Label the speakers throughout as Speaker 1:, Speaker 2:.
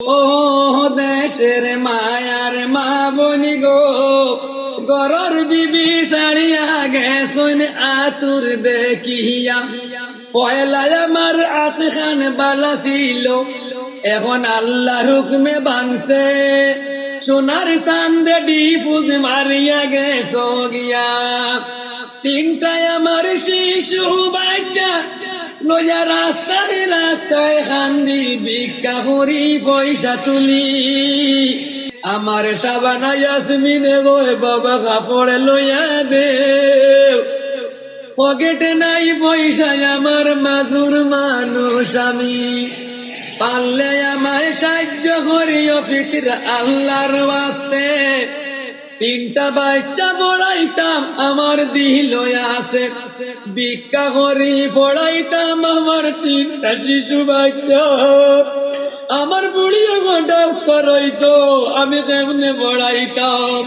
Speaker 1: ও দেশের মায়ার মা বনি গো, গরর বিবি সারিয়া গেছন আতুর দেখিয়া। পয়লায় আমার আত খান বালা ছিল, এখন আল্লাহ হুকমে বাংছে সোনার চান্দে ডিফুজ মারিয়া গেছ গিয়া। তিনটায় আমার শিশু বাচ্চা লইয়া রাস্তায় রাস্তায় খান্দি ভিক্ষা করি পয়সা তুলি। আমার সাবানা ইয়াসমিনে গো বাবা কাপড় লইয়া দে। পকেটে নাই পয়সা আমার মাদুর মানুষ আমি। পারলে আমায় সাহায্য করিও ফিকির আল্লাহর ওয়াস্তে। তিনটা বাচ্চা পড়াইতাম, আমার দিল আছে। ভিক্ষা করি পড়াইতাম, আমার তিনটা শিশু বাচ্চা। আমার বুড়িও ঘণ্টা করাইতো, আমি কেমনে পড়াইতাম।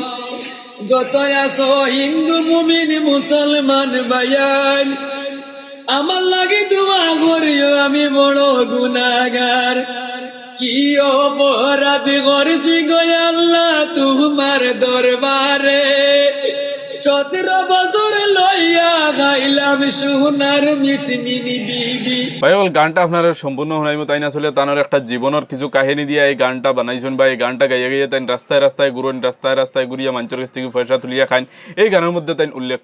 Speaker 1: যত আছো হিন্দু মুমিন, মুসলমান ভাইয়ান, আমার লাগে দোয়া করিও, আমি বড় গুনাগার। কি অপরাধ করছি গো আল্লাহ তোমার দরবারে? সতেরো বছর লইয়া
Speaker 2: গাইল গানটা কিছু কাহিনী এই গানটা বা এই গানটা তাই এই তাই উল্লেখ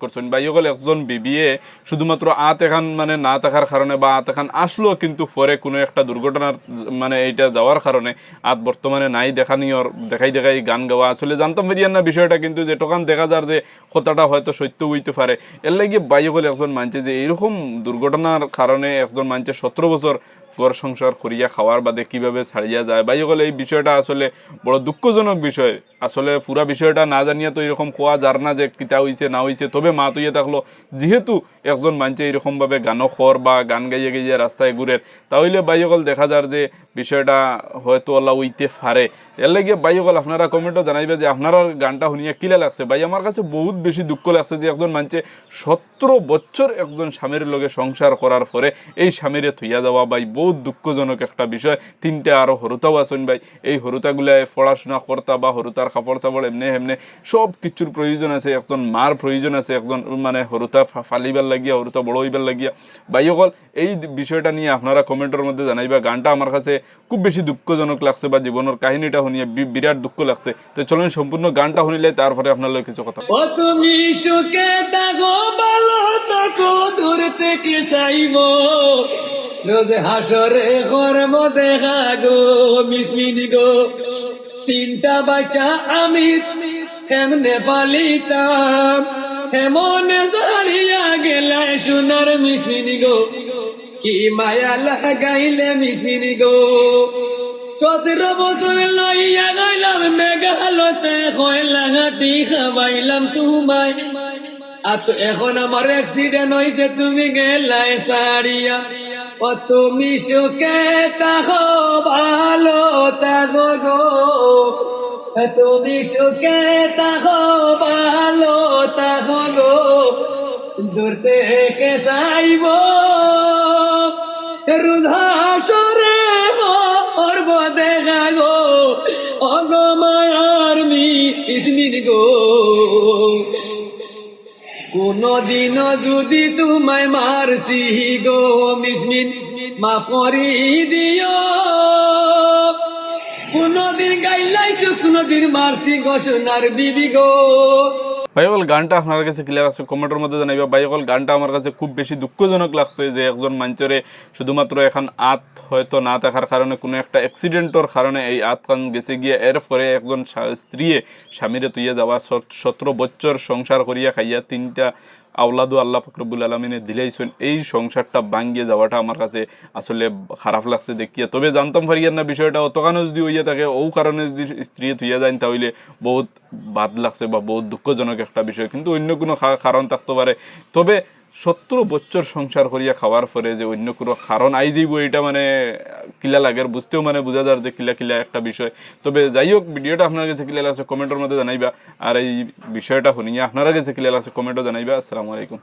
Speaker 2: শুধুমাত্র আত এখান মানে না থাকার কারণে বা আত এখান আসলো, কিন্তু পরে কোনো একটা দুর্ঘটনার মানে এইটা যাওয়ার কারণে আত বর্তমানে নাই দেখানিওর দেখাই দেখাই গান গাওয়া। আসলে জানতাম না বিষয়টা, কিন্তু যে টোকান দেখা যার যে কথাটা হয়তো সত্য হইতে পারে। এর লাগে বাইরে হলে একজন মানছে যে এইরকম দুর্ঘটনার কারণে একজন মানছে সতেরো বছর ঘর সংসার করিয়া খাওয়ার বাদে কীভাবে ছাড়িয়া যায়? বাইরে হলে এই বিষয়টা আসলে বড় দুঃখজনক বিষয়। আসলে পুরা বিষয়টা না জানিয়া তো এরকম কোয়া যার না যে কিতা হইছে না হইছে তবে মা তুইয়া থাকল। যেহেতু একজন মানছে এরকমভাবে গানও খর বা গান গাইয়ে গাইয়ে রাস্তায় ঘুরের তাহলে বাইকল দেখা যার যে বিষয়টা হয়তো আল্লাহ উইতে পারে এর লাগে বাইকল আপনারা কমেন্টও জানাইবে যে আপনারা গানটা শুনিয়া কিলা লাগছে? ভাই আমার কাছে বহুত বেশি দুঃখ লাগছে যে একজন মানছে সতেরো বছর একজন স্বামীর লগে সংসার করার পরে এই স্বামীরে থইয়া যাওয়া ভাই বহুত দুঃখজনক একটা বিষয়। তিনটে আরও হরুতাও আছেন ভাই। এই হরুতাগুলাই পড়াশোনা করতা বা হরুতার কাপড় চাপড় এমনি এমনি সব কিছুর প্রয়োজন আছে। একজন মার প্রয়োজন আছে। একজন মানে হরুতা ফালিবার লাগিয়া হরুতা বড় হইবার লাগিয়া। ভাইসকল, এই বিষয়টা নিয়ে আপনারা কমেন্টের মধ্যে জানাইবা। গানটা আমার কাছে খুব বেশি দুঃখজনক লাগছে বা জীবনের কাহিনীটা শুনিয়ে বিরাট দুঃখ লাগছে। তো চলুন সম্পূর্ণ গানটা শুনিলে তারপরে আপনার কিছু কথা
Speaker 1: ও তুমি সুখে থাকো ভালো থাকো দূর থেকে চাইব। রোজ হাসরে কর্ম দেখা গো মিসমিনি গো। তিনটা বাচ্চা আমি কেমনে পালিতাম? কেমনে জালিয়া গেলে সোনার মিসমিনি গো? কি মায়া লাগাইলে মিসমিনি গো? সতেরো বছর লইয়া গেলাম মেঘালতে কয়লা ঘাটি খাবাইলাম তোমায়। আর এখন আমার অ্যাক্সিডেন্ট হয়েছে তুমি গেলাই সারিয়া। ও তুমি সুখে তাহো ভালো তাগো গো। তুমি সুখে তাহো ভালো তাগো গো। দূর থেকে চাইব রুধাসরে করব দেখা গো। অগমায়ার ইসমিন গো। কোনদিন যদি তোমায় মারছি গো মিসমিন মাফ করি দিও। কোনদিন গাইলাইছো, কোনদিন মারছি গো সোনার বিবি গো।
Speaker 2: বাইকল গানটা আপনার কাছে ক্লিয়ার আছে কমেন্টের মধ্যে জানাইবা। বাইকল গানটা আমার কাছে খুব বেশি দুঃখজনক লাগছে যে একজন মানুষের শুধুমাত্র এখন আত হয়তো না থাকার কারণে, কোনো একটা অ্যাক্সিডেন্টর কারণে এই আত খান গেছে গিয়ে এর পরে একজন স্ত্রী স্বামীরে তুইয়ে যাওয়া সত- সতেরো বছর সংসার করিয়া খাইয়া তিনটা আওলাদু আল্লাহ ফকরবুল আলমিনে দিলেইছেন এই সংসারটা ভাঙ্গিয়ে যাওয়াটা আমার কাছে আসলে খারাপ লাগছে দেখিয়া। তবে জানতাম ফারিয়ার না বিষয়টা অতখানো যদি হইয়া থাকে, ও কারণে যদি স্ত্রী থুইয়া যান তাহলে বহুত বাদ লাগছে বা বহুত দুঃখজনক একটা বিষয়। কিন্তু অন্য কোনো কারণ থাকতে পারে। তবে সত্তর বছর সংসার করিয়া খাওয়ার পরে যে অন্য কোনো কারণ আই যাইব, এটা মানে কিলা লাগে বুঝতেও মানে বোঝা যার যে কিলা কিলা একটা বিষয়। তবে যাই হোক, ভিডিওটা আপনার কাছে কিলা লাগছে, কমেন্টের মধ্যে জানাইবা। আর এই বিষয়টা শুনিয়া আপনারা কাছে কিলা লাগছে, কমেন্টও জানাইবা। আসসালামু আলাইকুম।